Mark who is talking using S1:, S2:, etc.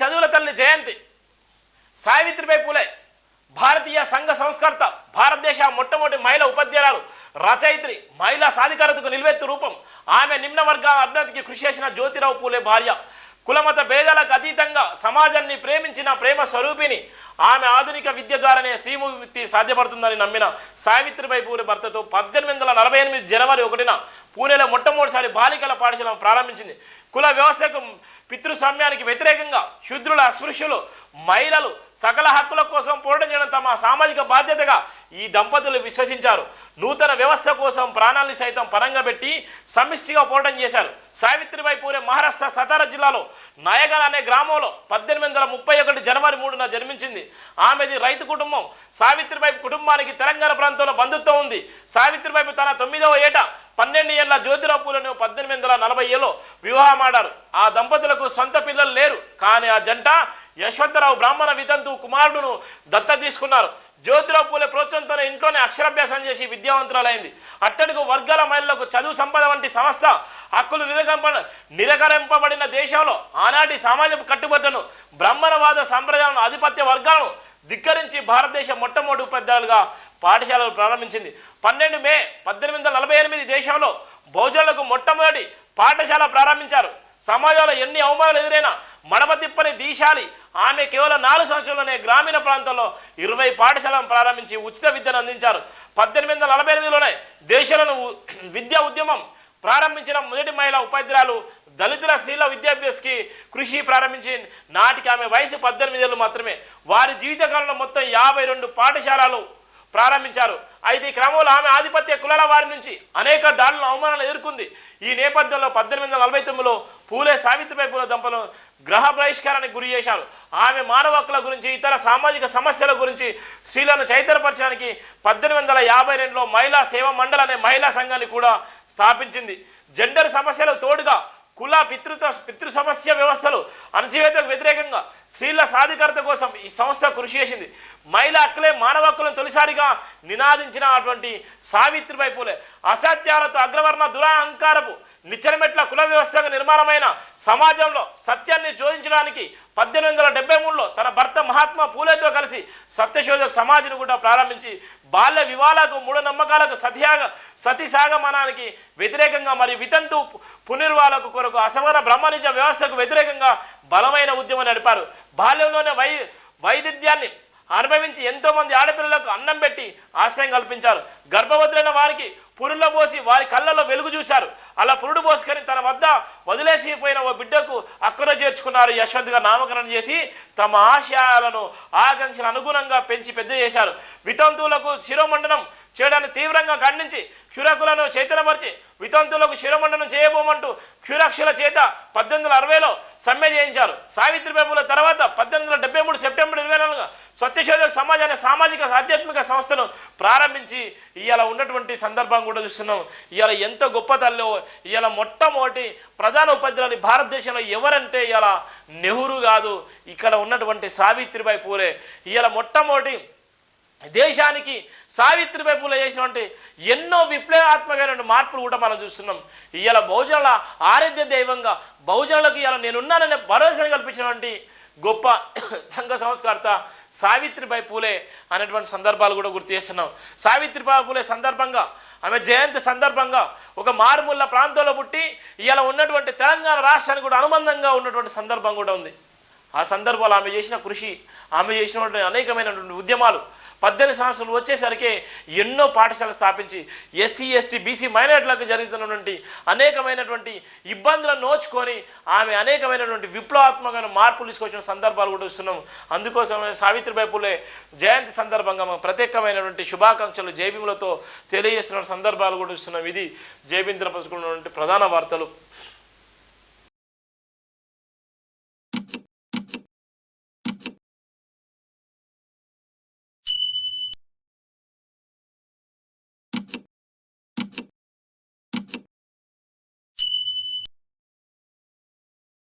S1: చదువుల తల్లి జయంతి. సావిత్రిబాయి పూలే భారతీయ సంఘ సంస్కర్త భారతదేశ మొట్టమొదటి మహిళా ఉపాధ్యాయురాలు రచయిత్రి మహిళా సాధికారతకు నిలువెత్తు రూపం. ఆమె నిమ్న వర్గాల అభ్యున్నతికి కృషి చేసిన జ్యోతిరావు పూలే భార్య. కులమత భేదాలకు అతీతంగా సమాజాన్ని ప్రేమించిన ప్రేమ స్వరూపిణి. ఆమె ఆధునిక విద్య ద్వారానే శ్రీముక్తి సాధ్యపడుతుందని నమ్మిన సావిత్రిబాయి పూలే భర్తతో పద్దెనిమిది వందల నలభై ఎనిమిది జనవరి ఒకటిన పూణేలో మొట్టమొదటిసారి బాలికల పాఠశాలను ప్రారంభించింది. కుల వ్యవస్థకు పితృస్వామ్యానికి వ్యతిరేకంగా శూద్రుల అస్పృశ్యులు మహిళలు సకల హక్కుల కోసం పోరాటం చేయడం తమ సామాజిక బాధ్యతగా ఈ దంపతులు విశ్వసించారు. నూతన వ్యవస్థ కోసం ప్రాణాల్ని సైతం పరంగా పెట్టి సమిష్టిగా పోరాటం చేశారు. సావిత్రిబాయి పూరే మహారాష్ట్ర సతారా జిల్లాలో నాయగన్ అనే గ్రామంలో పద్దెనిమిది వందల ముప్పై ఒకటి జనవరి మూడున జన్మించింది. ఆమెది రైతు కుటుంబం. సావిత్రిబాయి కుటుంబానికి తెలంగాణ ప్రాంతంలో బంధుత్వం ఉంది. సావిత్రిబాయి తన తొమ్మిదవ ఏట పన్నెండు ఏళ్ళ జ్యోతిరావు పూలను పద్దెనిమిది వందల నలభై ఏలో వివాహమాడారు ఆ దంపతులకు సొంత పిల్లలు లేరు. కానీ ఆ జంట యశ్వంతరావు బ్రాహ్మణ వితంతు కుమారుడును దత్త తీసుకున్నారు. జ్యోతిరావు పూలే ప్రోత్సాహంతోనే ఇంట్లోనే అక్షరాభ్యాసం చేసి విద్యావంతురాలైంది. అట్టడుగు వర్గాల మహిళలకు చదువు సంపద వంటి సంస్థ హక్కులు నిరకంప నిరకరింపబడిన దేశంలో ఆనాటి సామాజిక కట్టుబట్టను బ్రాహ్మణవాద సంప్రదాయాలను ఆధిపత్య వర్గాలను ధిక్కరించి భారతదేశ మొట్టమొదటి ఉపాధ్యాయులుగా పాఠశాలలు ప్రారంభించింది. పన్నెండు మే పద్దెనిమిది వందల నలభై ఎనిమిది దేశంలో బహుజనులకు మొట్టమొదటి పాఠశాల ప్రారంభించారు. సమాజంలో ఎన్ని అవమానాలు ఎదురైనా మడమ తిప్పని దీశాలి. ఆమె కేవలం నాలుగు సంవత్సరంలోనే గ్రామీణ ప్రాంతంలో ఇరవై పాఠశాలను ప్రారంభించి ఉచిత విద్యను అందించారు. పద్దెనిమిది వందల నలభై ఎనిమిదిలోనే దేశంలో విద్యా ఉద్యమం ప్రారంభించిన మొదటి మహిళా ఉపాధ్యాయులు దళితుల స్త్రీల విద్యాభ్యాసకి కృషి ప్రారంభించి నాటికి ఆమె వయసు పద్దెనిమిది ఏళ్ళు మాత్రమే. వారి జీవితకాలంలో మొత్తం యాభై రెండు పాఠశాలలు ప్రారంభించారు. అయితే ఈ క్రమంలో ఆమె ఆధిపత్య కులాల వారి నుంచి అనేక దాడులను అవమానాలు ఎదుర్కొంది. ఈ నేపథ్యంలో పద్దెనిమిది వందల నలభై తొమ్మిదిలో పూలే సావిత్రిబాయి పూల దంపలు గ్రహ బహిష్కారానికి గురి చేశారు. ఆమె మానవ హక్కుల గురించి ఇతర సామాజిక సమస్యల గురించి స్త్రీలను చైతన్యపరచడానికి పద్దెనిమిది వందల యాభై రెండులో మహిళా సేవ మండలి అనే మహిళా సంఘాన్ని కూడా స్థాపించింది. జెండర్ సమస్యలకు తోడుగా కుల పితృత్వ పితృ సమస్య వ్యవస్థలు అణచివేతకు వ్యతిరేకంగా స్త్రీల సాధికారత కోసం ఈ సంస్థ కృషి చేసింది. మహిళ హక్కులే మానవ హక్కులను తొలిసారిగా నినాదించిన అటువంటి సావిత్రిబాయి పూలే. అసత్యాలతో అగ్రవర్ణ దురాహంకారపు నిచ్చెనమెట్ల కుల వ్యవస్థకు నిర్మాణమైన సమాజంలో సత్యాన్ని శోధించడానికి పద్దెనిమిది వందల డెబ్బై మూడులో తన భర్త మహాత్మా పూలేతో కలిసి సత్యశోధక సమాధిని కూడా ప్రారంభించి బాల్య వివాహాలకు మూఢనమ్మకాలకు సత్యాగ సతి సాగమనానికి వ్యతిరేకంగా మరియు వితంతు పునర్వాలకు కొరకు అసమాన బ్రహ్మనిజ వ్యవస్థకు వ్యతిరేకంగా బలమైన ఉద్యమం నడిపారు. బాల్యంలోనే వై వైదిధ్యాన్ని అనుభవించి ఎంతో మంది ఆడపిల్లలకు అన్నం పెట్టి ఆశ్రయం కల్పించారు. గర్భవతులైన వారికి పురుల్లో పోసి వారి కళ్ళలో వెలుగు చూశారు. అలా పురుడు పోసుకొని తన వద్ద వదిలేసిపోయిన ఓ బిడ్డకు అక్కన చేర్చుకున్నారు యశ్వంత్గా నామకరణం చేసి తమ ఆశయాలను ఆకాంక్షలు అనుగుణంగా పెంచి పెద్ద చేశారు. వితంతువులకు శిరోమండనం చేయడాన్ని తీవ్రంగా ఖండించి క్షురకులను చైతన్యపరిచి వితంతువులకు శిరోమండనం చేయబోమంటూ క్షురక్షుల చేత పద్దెనిమిది వందల అరవైలో సమ్మె చేయించారు. సావిత్రిబాయి పూల తర్వాత పద్దెనిమిది వందల డెబ్బై మూడు సెప్టెంబర్ ఇరవై నాలుగున సత్యశోధక సమాజాన్ని అనే సామాజిక ఆధ్యాత్మిక సంస్థను ప్రారంభించి ఇవాళ ఉన్నటువంటి సందర్భం కూడా చూస్తున్నాం. ఇవాళ ఎంత గొప్ప తల్లి ఇవాళ మొట్టమొదటి ప్రధాన ఉపాధ్యాయులు భారతదేశంలో ఎవరంటే ఇవాళ నెహ్రూ కాదు. ఇక్కడ ఉన్నటువంటి సావిత్రిబాయి పూలే. ఇవాళ మొట్టమొదటి దేశానికి సావిత్రిబాయి పూలే చేసినటువంటి ఎన్నో విప్లవాత్మకమైన మార్పులు కూడా మనం చూస్తున్నాం. ఇవాళ బహుజనుల ఆరాధ్య దైవంగా బహుజనులకు ఇవాళ నేనున్నాననే భరోసాను కల్పించినటువంటి గొప్ప సంఘ సంస్కర్త సావిత్రిబాయి పూలే అనేటువంటి సందర్భాలు కూడా గుర్తు చేస్తున్నాం. సావిత్రిబాయి పూలే సందర్భంగా ఆమె జయంతి సందర్భంగా ఒక మారుమూల ప్రాంతంలో పుట్టి ఇలా ఉన్నటువంటి తెలంగాణ రాష్ట్రానికి కూడా అనుబంధంగా ఉన్నటువంటి సందర్భం కూడా ఉంది. ఆ సందర్భాలు ఆమె చేసిన కృషి ఆమె చేసినటువంటి అనేకమైనటువంటి ఉద్యమాలు పద్దెనిమిది సంవత్సరాలు వచ్చేసరికి ఎన్నో పాఠశాలలు స్థాపించి ఎస్టీ ఎస్టీ బీసీ మైనార్టీలకు జరుగుతున్నటువంటి అనేకమైనటువంటి ఇబ్బందులను నోచుకొని ఆమె అనేకమైనటువంటి విప్లవాత్మకమైన మార్పులు తీసుకొచ్చిన సందర్భాలు కూడా చూస్తున్నాం. అందుకోసం సావిత్రిబాయి పూలే జయంతి సందర్భంగా ప్రత్యేకమైనటువంటి శుభాకాంక్షలు జైభీములతో తెలియజేస్తున్న సందర్భాలు కూడా చూస్తున్నాం. ఇది జైబీంద్ర పసుకున్నటువంటి ప్రధాన వార్తలు.